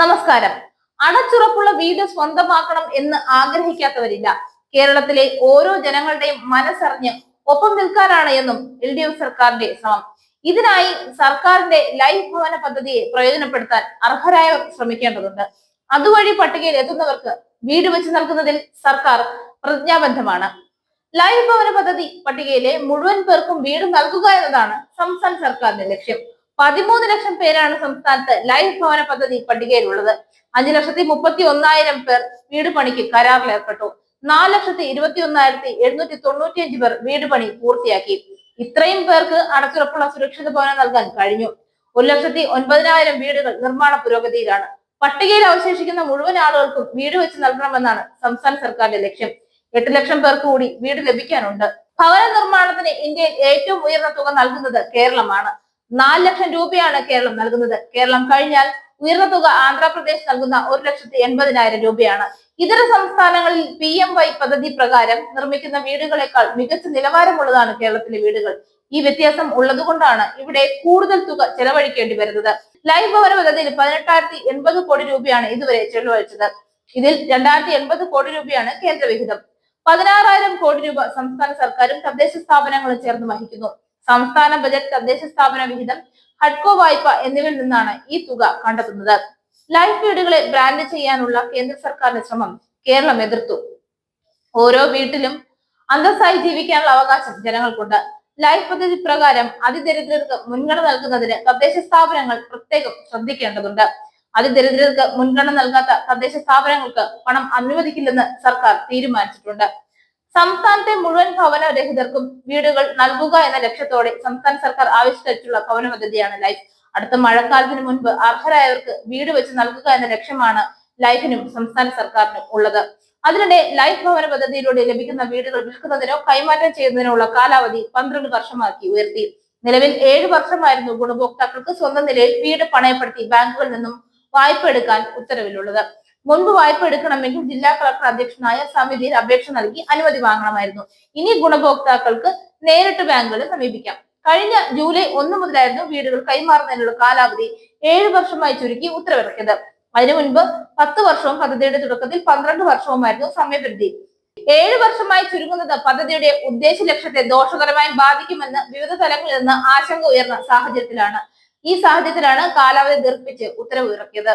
നമസ്കാരം. അടച്ചുറപ്പുള്ള വീട് സ്വന്തമാക്കണം എന്ന് ആഗ്രഹിക്കാത്തവരില്ല. കേരളത്തിലെ ഓരോ ജനങ്ങളുടെയും മനസ്സറിഞ്ഞ് ഒപ്പം നിൽക്കാനാണ് എന്നും എൽ ഡി എഫ് സർക്കാരിന്റെ ശ്രമം. ഇതിനായി സർക്കാരിന്റെ ലൈഫ് ഭവന പദ്ധതിയെ പ്രയോജനപ്പെടുത്താൻ അർഹരായവർ ശ്രമിക്കേണ്ടതുണ്ട്. അതുവഴി പട്ടികയിൽ എത്തുന്നവർക്ക് വീട് വെച്ച് നൽകുന്നതിൽ സർക്കാർ പ്രതിജ്ഞാബദ്ധമാണ്. ലൈഫ് ഭവന പദ്ധതി പട്ടികയിലെ മുഴുവൻ പേർക്കും വീട് നൽകുക എന്നതാണ് സംസ്ഥാന സർക്കാരിന്റെ ലക്ഷ്യം. പതിമൂന്ന് ലക്ഷം പേരാണ് സംസ്ഥാനത്ത് ലൈഫ് ഭവന പദ്ധതി പട്ടികയിലുള്ളത്. അഞ്ചു ലക്ഷത്തി മുപ്പത്തി ഒന്നായിരം പേർ വീട് പണിക്ക് കരാറിൽ ഏർപ്പെട്ടു. നാല് ലക്ഷത്തി ഇരുപത്തി ഒന്നായിരത്തി എഴുന്നൂറ്റി തൊണ്ണൂറ്റിയഞ്ച് പേർ വീട് പണി പൂർത്തിയാക്കി. ഇത്രയും പേർക്ക് അടച്ചുറപ്പുള്ള സുരക്ഷിത ഭവനം നൽകാൻ കഴിഞ്ഞു. ഒരു ലക്ഷത്തി ഒൻപതിനായിരം വീടുകൾ നിർമ്മാണ പുരോഗതിയിലാണ്. പട്ടികയിൽ അവശേഷിക്കുന്ന മുഴുവൻ ആളുകൾക്കും വീട് വെച്ച് നൽകണമെന്നാണ് സംസ്ഥാന സർക്കാരിന്റെ ലക്ഷ്യം. എട്ട് ലക്ഷം പേർക്ക് കൂടി വീട് ലഭിക്കാനുണ്ട്. ഭവന നിർമ്മാണത്തിന് ഇന്ത്യയിൽ ഏറ്റവും ഉയർന്ന തുക നൽകുന്നത് കേരളമാണ്. നാല് ലക്ഷം രൂപയാണ് കേരളം നൽകുന്നത്. കേരളം കഴിഞ്ഞാൽ ഉയർന്ന തുക ആന്ധ്രാപ്രദേശ് നൽകുന്ന ഒരു ലക്ഷത്തി എൺപതിനായിരം രൂപയാണ്. ഇതര സംസ്ഥാനങ്ങളിൽ പി എം വൈ പദ്ധതി പ്രകാരം നിർമ്മിക്കുന്ന വീടുകളെക്കാൾ മികച്ച നിലവാരമുള്ളതാണ് കേരളത്തിലെ വീടുകൾ. ഈ വ്യത്യാസം ഉള്ളതുകൊണ്ടാണ് ഇവിടെ കൂടുതൽ തുക ചെലവഴിക്കേണ്ടി വരുന്നത്. ലൈഫ് ഭവന പദ്ധതിയിൽ പതിനെട്ടായിരത്തി എൺപത് കോടി രൂപയാണ് ഇതുവരെ ചെലവഴിച്ചത്. ഇതിൽ രണ്ടായിരത്തി എൺപത് കോടി രൂപയാണ് കേന്ദ്രവിഹിതം. പതിനാറായിരം കോടി രൂപ സംസ്ഥാന സർക്കാരും തദ്ദേശ സ്ഥാപനങ്ങളും ചേർന്ന് വഹിക്കുന്നു. സംസ്ഥാന ബജറ്റ് തദ്ദേശ സ്ഥാപന വിഹിതം ഹഡ്കോ വായ്പ എന്നിവയിൽ നിന്നാണ് ഈ തുക കണ്ടെത്തുന്നത്. ലൈഫ് വീടുകളെ ബ്രാൻഡ് ചെയ്യാനുള്ള കേന്ദ്ര സർക്കാരിന്റെ ശ്രമം കേരളം എതിർത്തു. ഓരോ വീട്ടിലും അന്തസ്സായി ജീവിക്കാനുള്ള അവകാശം ജനങ്ങൾക്കുണ്ട്. ലൈഫ് പദ്ധതി പ്രകാരം അതിദരിദ്രർക്ക് മുൻഗണന നൽകുന്നതിന് തദ്ദേശ സ്ഥാപനങ്ങൾ പ്രത്യേകം ശ്രദ്ധിക്കേണ്ടതുണ്ട്. അതിദരിദ്രർക്ക് മുൻഗണന നൽകാത്ത തദ്ദേശ സ്ഥാപനങ്ങൾക്ക് പണം അനുവദിക്കില്ലെന്ന് സർക്കാർ തീരുമാനിച്ചിട്ടുണ്ട്. സംസ്ഥാനത്തെ മുഴുവൻ ഭവന രഹിതർക്കും വീടുകൾ നൽകുക എന്ന ലക്ഷ്യത്തോടെ സംസ്ഥാന സർക്കാർ ആവിഷ്കരിച്ചുള്ള ഭവന പദ്ധതിയാണ് ലൈഫ്. അടുത്ത മഴക്കാലത്തിന് മുൻപ് അർഹരായവർക്ക് വീട് വെച്ച് നൽകുക എന്ന ലക്ഷ്യമാണ് ലൈഫിനും സംസ്ഥാന സർക്കാരിനും ഉള്ളത്. അതിനിടെ ലൈഫ് ഭവന പദ്ധതിയിലൂടെ ലഭിക്കുന്ന വീടുകൾ വിൽക്കുന്നതിനോ കൈമാറ്റം ചെയ്യുന്നതിനോ ഉള്ള കാലാവധി പന്ത്രണ്ട് വർഷമാക്കി ഉയർത്തി. നിലവിൽ ഏഴ് വർഷമായിരുന്നു ഗുണഭോക്താക്കൾക്ക് സ്വന്തം നിലയിൽ വീട് പണയപ്പെടുത്തി ബാങ്കുകളിൽ നിന്നും വായ്പ എടുക്കാൻ ഉത്തരവിലുള്ളത്. മുൻപ് വായ്പ എടുക്കണമെങ്കിൽ ജില്ലാ കളക്ടർ അധ്യക്ഷനായ സമിതിയിൽ അപേക്ഷ നൽകി അനുമതി വാങ്ങണമായിരുന്നു. ഇനി ഗുണഭോക്താക്കൾക്ക് നേരിട്ട് ബാങ്കുകളെ സമീപിക്കാം. കഴിഞ്ഞ ജൂലൈ ഒന്ന് മുതലായിരുന്നു വീടുകൾ കൈമാറുന്നതിനുള്ള കാലാവധി ഏഴ് വർഷമായി ചുരുക്കി ഉത്തരവിറക്കിയത്. അതിനു മുൻപ് പത്ത് വർഷവും പദ്ധതിയുടെ തുടക്കത്തിൽ പന്ത്രണ്ട് വർഷവുമായിരുന്നു സമയപരിധി. ഏഴ് വർഷമായി ചുരുങ്ങുന്നത് പദ്ധതിയുടെ ഉദ്ദേശ ലക്ഷ്യത്തെ ദോഷകരമായി ബാധിക്കുമെന്ന് വിവിധ തലങ്ങളിൽ നിന്ന് ആശങ്ക ഉയർന്ന സാഹചര്യത്തിലാണ്. ഈ സാഹചര്യത്തിലാണ് കാലാവധി ദീർഘിപ്പിച്ച് ഉത്തരവ് ഇറക്കിയത്.